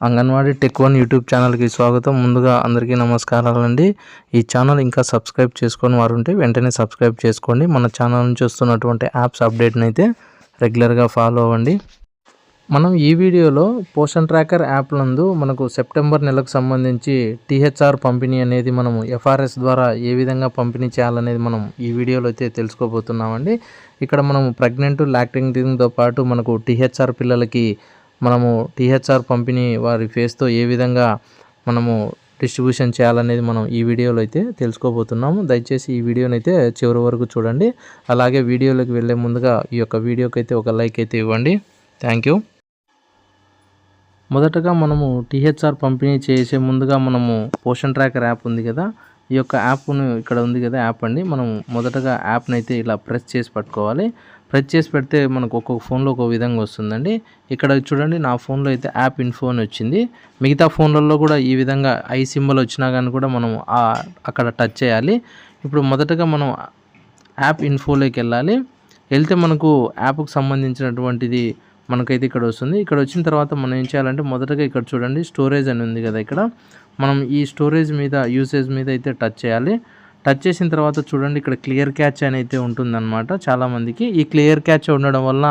Anganwadi tech one YouTube ఛానల్కి స్వాగతం. ముందుగా అందరికీ నమస్కారాలండి. ఈ ఛానల్ ఇంకా సబ్స్క్రైబ్ చేసుకొని వారు ఉంటే వెంటనే సబ్స్క్రైబ్ చేసుకోండి. మన ఛానల్ నుంచి వస్తున్నటువంటి యాప్స్ అప్డేట్ని అయితే రెగ్యులర్గా ఫాలో అవ్వండి. మనం ఈ వీడియోలో పోషన్ ట్రాకర్ యాప్ నందు మనకు సెప్టెంబర్ నెలకు సంబంధించి టీహెచ్ఆర్ పంపిణీ అనేది మనము ఎఫ్ఆర్ఎస్ ద్వారా ఏ విధంగా పంపిణీ చేయాలనేది మనం ఈ వీడియోలో అయితే తెలుసుకోబోతున్నామండి. ఇక్కడ మనము ప్రెగ్నెంట్ లాక్టింగ్తో పాటు మనకు టీహెచ్ఆర్ పిల్లలకి మనము టీహెచ్ఆర్ పంపిణీ వారి ఫేస్తో ఏ విధంగా మనము డిస్ట్రిబ్యూషన్ చేయాలనేది మనం ఈ వీడియోలో అయితే తెలుసుకోబోతున్నాము. దయచేసి ఈ వీడియోని అయితే చివరి వరకు చూడండి. అలాగే వీడియోలోకి వెళ్ళే ముందుగా ఈ యొక్క వీడియోకి అయితే ఒక లైక్ అయితే ఇవ్వండి. థ్యాంక్ యూ మొదటగా మనము టీహెచ్ఆర్ పంపిణీ చేసే ముందుగా మనము పోషన్ ట్రాకర్ యాప్ ఉంది కదా ఈ యొక్క యాప్ను ఇక్కడ ఉంది కదా యాప్ అండి. మనం మొదటగా యాప్ని అయితే ఇలా ప్రెస్ చేసి పట్టుకోవాలి. ప్రెస్ చేసి పెడితే మనకు ఒక్కొక్క ఫోన్లో ఒక విధంగా వస్తుందండి. ఇక్కడ చూడండి నా ఫోన్లో అయితే యాప్ ఇన్ఫో అని వచ్చింది. మిగతా ఫోన్లలో కూడా ఈ విధంగా ఐ సింబల్ వచ్చినా కానీ కూడా మనం అక్కడ టచ్ చేయాలి. ఇప్పుడు మొదటగా మనం యాప్ ఇన్ఫోలోకి వెళ్ళాలి. వెళ్తే మనకు యాప్కి సంబంధించినటువంటిది మనకైతే ఇక్కడ వస్తుంది. ఇక్కడ వచ్చిన తర్వాత మనం ఏం చేయాలంటే మొదటగా ఇక్కడ చూడండి స్టోరేజ్ అని ఉంది కదా ఇక్కడ. మనం ఈ స్టోరేజ్ మీద యూసేజ్ మీద అయితే టచ్ చేయాలి. టచ్ చేసిన తర్వాత చూడండి ఇక్కడ క్లియర్ క్యాచ్ అని అయితే ఉంటుందన్నమాట చాలామందికి. ఈ క్లియర్ క్యాచ్ ఉండడం వల్ల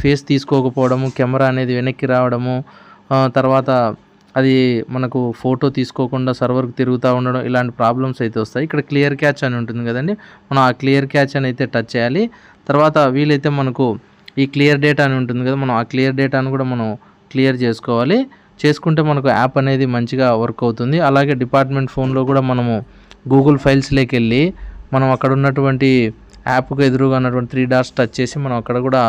ఫేస్ తీసుకోకపోవడము కెమెరా అనేది వెనక్కి రావడము తర్వాత అది మనకు ఫోటో తీసుకోకుండా సర్వర్కి తిరుగుతూ ఉండడం ఇలాంటి ప్రాబ్లమ్స్ అయితే వస్తాయి. ఇక్కడ క్లియర్ క్యాచ్ అని ఉంటుంది కదండి. మనం ఆ క్లియర్ క్యాచ్ అని అయితే టచ్ చేయాలి. తర్వాత వీలైతే మనకు ఈ క్లియర్ డేటా అని ఉంటుంది కదా మనం ఆ క్లియర్ డేటాను కూడా మనం క్లియర్ చేసుకోవాలి. చేసుకుంటే మనకు యాప్ అనేది మంచిగా వర్క్ అవుతుంది. అలాగే డిపార్ట్మెంట్ ఫోన్లో కూడా మనము గూగుల్ ఫైల్స్లోకి వెళ్ళి మనం అక్కడ ఉన్నటువంటి యాప్కు ఎదురుగా ఉన్నటువంటి త్రీ డాట్స్ టచ్ చేసి మనం అక్కడ కూడా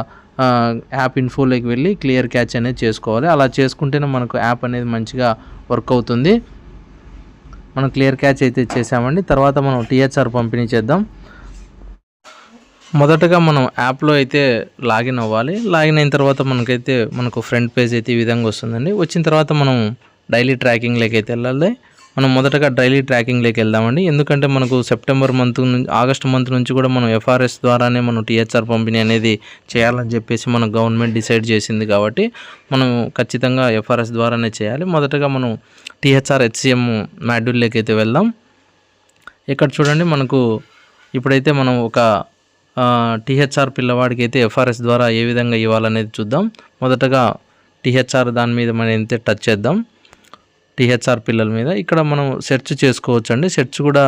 యాప్ ఇన్ఫోలోకి వెళ్ళి క్లియర్ క్యాచ్ అనేది చేసుకోవాలి. అలా చేసుకుంటేనే మనకు యాప్ అనేది మంచిగా వర్క్ అవుతుంది. మనం క్లియర్ క్యాచ్ అయితే చేసామండి. తర్వాత మనం టీహెచ్ఆర్ పంపిణీ చేద్దాం. మొదటగా మనం యాప్లో అయితే లాగిన్ అవ్వాలి. లాగిన్ అయిన తర్వాత మనకైతే మనకు ఫ్రంట్ పేజ్ అయితే ఈ విధంగా వస్తుందండి. వచ్చిన తర్వాత మనం డైలీ ట్రాకింగ్లోకి అయితే వెళ్ళాలి. మనం మొదటగా డైలీ ట్రాకింగ్లోకి వెళ్దామండి. ఎందుకంటే మనకు సెప్టెంబర్ మంత్ నుంచి ఆగస్ట్ మంత్ నుంచి కూడా మనం ఎఫ్ఆర్ఎస్ ద్వారానే మనం టీహెచ్ఆర్ పంపిణీ అనేది చేయాలని చెప్పేసి మన గవర్నమెంట్ డిసైడ్ చేసింది కాబట్టి మనం ఖచ్చితంగా ఎఫ్ఆర్ఎస్ ద్వారానే చేయాలి. మొదటగా మనం టీహెచ్ఆర్ హెచ్సిఎం మాడ్యూల్లోకి అయితే వెళ్దాం. ఇక్కడ చూడండి మనకు ఇప్పుడైతే మనం ఒక టీహెచ్ఆర్ పిల్లవాడికి అయితే ఎఫ్ఆర్ఎస్ ద్వారా ఏ విధంగా ఇవ్వాలనేది చూద్దాం. మొదటగా టీహెచ్ఆర్ దాని మీద మనం అయితే టచ్ చేద్దాం. టీహెచ్ఆర్ పిల్లల మీద. ఇక్కడ మనం సెర్చ్ చేసుకోవచ్చు అండి సెర్చ్ కూడా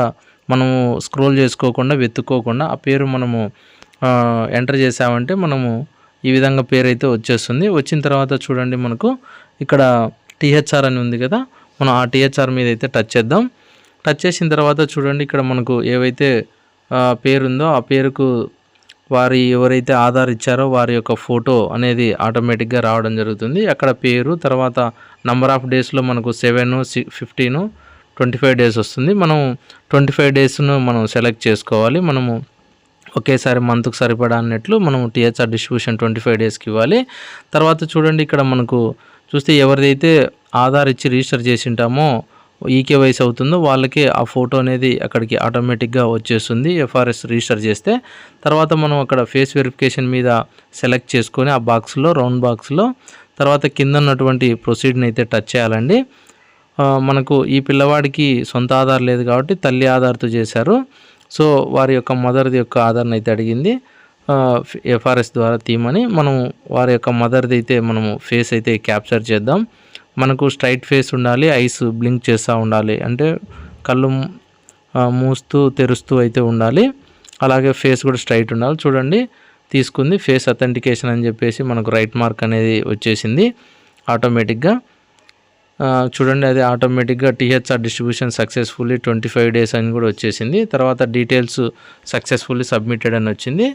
మనము స్క్రోల్ చేసుకోకుండా వెతుక్కోకుండా ఆ పేరు మనము ఎంటర్ చేసామంటే మనము ఈ విధంగా పేరు అయితే వచ్చేస్తుంది. వచ్చిన తర్వాత చూడండి మనకు ఇక్కడ టీహెచ్ఆర్ అని ఉంది కదా. మనం ఆ టీహెచ్ఆర్ మీద అయితే టచ్ చేద్దాం. టచ్ చేసిన తర్వాత చూడండి ఇక్కడ మనకు ఏవైతే పేరుందో ఆ పేరుకు వారి ఎవరైతే ఆధార్ ఇచ్చారో వారి యొక్క ఫోటో అనేది ఆటోమేటిక్గా రావడం జరుగుతుంది. అక్కడ పేరు తర్వాత నంబర్ ఆఫ్ డేస్లో మనకు seven see fifteen twenty five days వస్తుంది. మనం ట్వంటీ ఫైవ్ డేస్ను మనం సెలెక్ట్ చేసుకోవాలి. మనము ఒకేసారి మంత్కు సరిపడా అన్నట్లు మనం టీహెచ్ఆర్ డిస్ట్రిబ్యూషన్ ట్వంటీ ఫైవ్ డేస్కి ఇవ్వాలి. తర్వాత చూడండి ఇక్కడ మనకు చూస్తే ఎవరిదైతే ఆధార్ ఇచ్చి రిజిస్టర్ చేసి ఉంటామో ఈకేవైసీ అవుతుందో వాళ్ళకి ఆ ఫోటో అనేది అక్కడికి ఆటోమేటిక్గా వచ్చేస్తుంది. ఎఫ్ఆర్ఎస్ రిజిస్టర్ చేస్తే తర్వాత మనం అక్కడ ఫేస్ వెరిఫికేషన్ మీద సెలెక్ట్ చేసుకొని ఆ బాక్స్లో రౌండ్ బాక్స్లో తర్వాత కింద ఉన్నటువంటి ప్రొసీడ్ని అయితే టచ్ చేయాలండి. మనకు ఈ పిల్లవాడికి సొంత ఆధార్ లేదు కాబట్టి తల్లి ఆధార్తో చేశారు. సో వారి యొక్క మదర్ది యొక్క ఆధార్ని అయితే అడిగింది. ఎఫ్ఆర్ఎస్ ద్వారా తీయమని మనం వారి యొక్క మదర్ది అయితే మనము ఫేస్ అయితే క్యాప్చర్ చేద్దాం. మనకు స్ట్రైట్ ఫేస్ ఉండాలి ఐస్ బ్లింక్ చేస్తూ ఉండాలి. అంటే కళ్ళు మూస్తూ తెరుస్తూ అయితే ఉండాలి. అలాగే ఫేస్ కూడా స్ట్రైట్ ఉండాలి. చూడండి తీసుకుంది ఫేస్ అథెంటికేషన్ అని చెప్పేసి మనకు రైట్ మార్క్ అనేది వచ్చేసింది ఆటోమేటిక్గా చూడండి అది ఆటోమేటిక్గా THR distribution successfully twenty five days అని కూడా వచ్చేసింది. తర్వాత డీటెయిల్స్ సక్సెస్ఫుల్లీ సబ్మిటెడ్ అని వచ్చింది.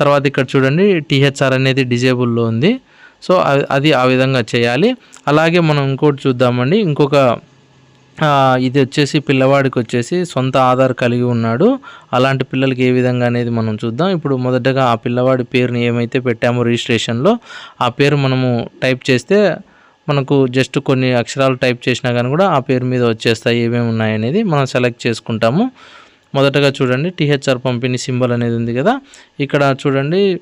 తర్వాత ఇక్కడ చూడండి టీహెచ్ఆర్ అనేది డిజేబుల్లో ఉంది. సో అది ఆ విధంగా చేయాలి. అలాగే మనం ఇంకోటి చూద్దామండి. ఇంకొక ఇది వచ్చేసి పిల్లవాడికి వచ్చేసి సొంత ఆధార్ కలిగి ఉన్నాడు. అలాంటి పిల్లలకి ఏ విధంగా అనేది మనం చూద్దాం. ఇప్పుడు మొదటగా ఆ పిల్లవాడి పేరుని ఏమైతే పెట్టామో రిజిస్ట్రేషన్లో ఆ పేరు మనము టైప్ చేస్తే మనకు జస్ట్ కొన్ని అక్షరాలు టైప్ చేసినా కానీ కూడా ఆ పేరు మీద వచ్చేస్తాయి ఏమేమి ఉన్నాయనేది మనం సెలెక్ట్ చేసుకుంటాము. మొదటగా చూడండి టీహెచ్ఆర్ పంపిణీ సింబల్ అనేది ఉంది కదా. ఇక్కడ చూడండి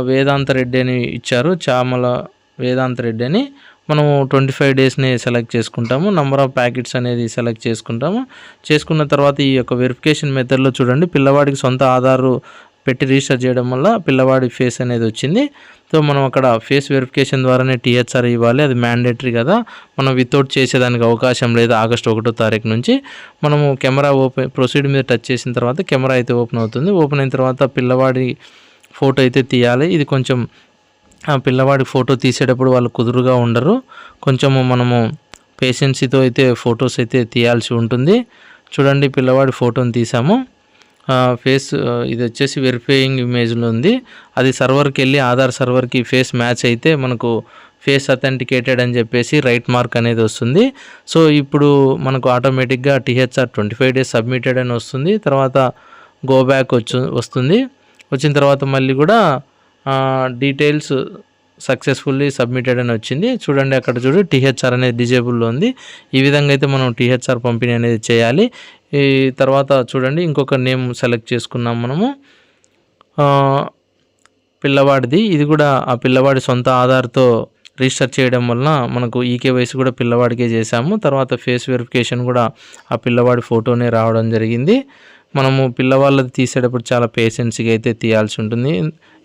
వేదాంత రెడ్డి అని ఇచ్చారు. చామల వేదాంత రెడ్డి అని మనము ట్వంటీ ఫైవ్ డేస్ని సెలెక్ట్ చేసుకుంటాము. నంబర్ ఆఫ్ ప్యాకెట్స్ అనేది సెలెక్ట్ చేసుకుంటాము. చేసుకున్న తర్వాత ఈ యొక్క వెరిఫికేషన్ మెథడ్లో చూడండి. పిల్లవాడికి సొంత ఆధారు పెట్టి రిజిస్టర్ చేయడం వల్ల పిల్లవాడి ఫేస్ అనేది వచ్చింది. సో మనం అక్కడ ఫేస్ వెరిఫికేషన్ ద్వారానే టీహెచ్ఆర్ ఇవ్వాలి. అది మ్యాండేటరీ కదా. మనం వితౌట్ చేసేదానికి అవకాశం లేదు ఆగస్ట్ ఒకటో తారీఖు నుంచి. మనము కెమెరా ఓపెన్ ప్రొసీడ్ మీద టచ్ చేసిన తర్వాత కెమెరా అయితే ఓపెన్ అవుతుంది. ఓపెన్ అయిన తర్వాత పిల్లవాడి ఫోటో అయితే తీయాలి. ఇది కొంచెం ఆ పిల్లవాడి ఫోటో తీసేటప్పుడు వాళ్ళు కుదురుగా ఉండరు. కొంచెము మనము పేషెన్సీతో అయితే ఫొటోస్ అయితే తీయాల్సి ఉంటుంది. చూడండి పిల్లవాడి ఫోటోని తీసాము. ఫేస్ ఇది వచ్చేసి వెరిఫైయింగ్ ఇమేజ్లో ఉంది. అది సర్వర్కి వెళ్ళి ఆధార్ సర్వర్కి ఫేస్ మ్యాచ్ అయితే మనకు ఫేస్ అథెంటికేటెడ్ అని చెప్పేసి రైట్ మార్క్ అనేది వస్తుంది. సో ఇప్పుడు మనకు ఆటోమేటిక్గా THR twenty five days submitted అని వస్తుంది. తర్వాత గో బ్యాక్ వచ్చు వస్తుంది. వచ్చిన తర్వాత మళ్ళీ కూడా డీటెయిల్స్ సక్సెస్ఫుల్లీ సబ్మిటెడ్ అని వచ్చింది. చూడండి అక్కడ చూడు టీహెచ్ఆర్ అనేది డిజేబుల్లో ఉంది. ఈ విధంగా అయితే మనం టీహెచ్ఆర్ పంపిణీ అనేది చేయాలి. ఈ తర్వాత చూడండి ఇంకొక నేమ్ సెలెక్ట్ చేసుకున్నాం మనము. పిల్లవాడిది. ఇది కూడా ఆ పిల్లవాడి సొంత ఆధార్తో రిజిస్టర్ చేయడం వలన మనకు ఈకేవైసీ కూడా పిల్లవాడికే చేశాము. తర్వాత ఫేస్ వెరిఫికేషన్ కూడా ఆ పిల్లవాడి ఫోటోనే రావడం జరిగింది. మనము పిల్లవాళ్ళది తీసేటప్పుడు చాలా పేషెన్స్గా అయితే తీయాల్సి ఉంటుంది.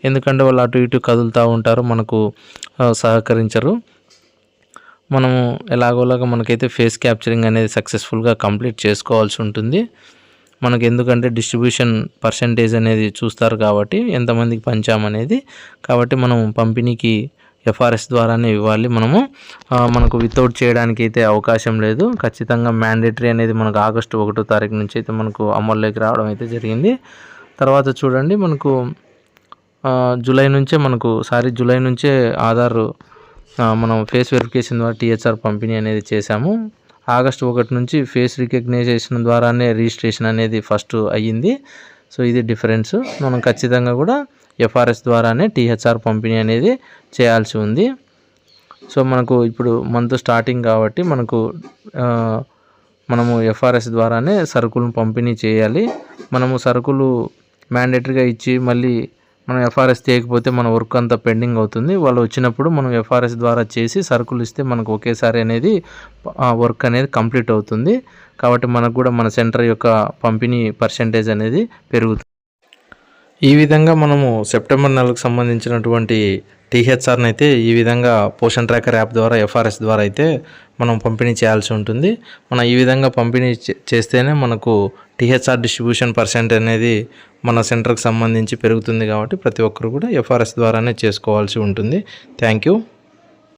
ఎందుకంటే వాళ్ళు అటు ఇటు కదులుతూ ఉంటారు మనకు సహకరించరు. మనము ఎలాగోలాగా మనకైతే ఫేస్ క్యాప్చరింగ్ అనేది సక్సెస్ఫుల్గా కంప్లీట్ చేసుకోవాల్సి ఉంటుంది. మనకి ఎందుకంటే డిస్ట్రిబ్యూషన్ పర్సంటేజ్ అనేది చూస్తారు కాబట్టి ఎంతమందికి పంచామనేది. కాబట్టి మనం పంపిణీకి ఎఫ్ఆర్ఎస్ ద్వారానే ఇవ్వాలి మనము. మనకు వితౌట్ చేయడానికి అయితే అవకాశం లేదు. ఖచ్చితంగా మ్యాండేటరీ అనేది మనకు ఆగస్టు ఒకటో తారీఖు నుంచి అయితే మనకు అమల్లోకి రావడం అయితే జరిగింది. తర్వాత చూడండి మనకు జూలై నుంచే మనకు సారీ జూలై నుంచే ఆధార్ మనం ఫేస్ వెరిఫికేషన్ ద్వారా టీహెచ్ఆర్ పంపిణీ అనేది చేశాము. ఆగస్టు ఒకటి నుంచి ఫేస్ రికగ్నైజేషన్ ద్వారానే రిజిస్ట్రేషన్ అనేది ఫస్ట్ అయ్యింది. సో ఇది డిఫరెన్స్ మనం ఖచ్చితంగా కూడా ఎఫ్ఆర్ఎస్ ద్వారానే టీహెచ్ఆర్ పంపిణీ అనేది చేయాల్సి ఉంది. సో మనకు ఇప్పుడు మంత్ స్టార్టింగ్ కాబట్టి మనకు మనము ఎఫ్ఆర్ఎస్ ద్వారానే సరుకులను పంపిణీ చేయాలి. మనము సరుకులు మ్యాండేటరీగా ఇచ్చి మళ్ళీ మనం ఎఫ్ఆర్ఎస్ తీయకపోతే మన వర్క్ అంతా పెండింగ్ అవుతుంది. వాళ్ళు వచ్చినప్పుడు మనం ఎఫ్ఆర్ఎస్ ద్వారా చేసి సరుకులు ఇస్తే మనకు ఒకేసారి అనేది ఆ వర్క్ అనేది కంప్లీట్ అవుతుంది. కాబట్టి మనకు కూడా మన సెంటర్ యొక్క పంపిణీ పర్సంటేజ్ అనేది పెరుగుతుంది. ఈ విధంగా మనము సెప్టెంబర్ నెలకు సంబంధించినటువంటి టీహెచ్ఆర్ని అయితే ఈ విధంగా పోషన్ ట్రాకర్ యాప్ ద్వారా ఎఫ్ఆర్ఎస్ ద్వారా అయితే మనం పంపిణీ చేయాల్సి ఉంటుంది. మనం ఈ విధంగా పంపిణీ చే- చేస్తేనే మనకు టీహెచ్ఆర్ డిస్ట్రిబ్యూషన్ పర్సెంట్ అనేది మన సెంటర్కి సంబంధించి పెరుగుతుంది కాబట్టి ప్రతి ఒక్కరు కూడా ఎఫ్ఆర్ఎస్ ద్వారానే చేసుకోవాల్సి ఉంటుంది. Thank you.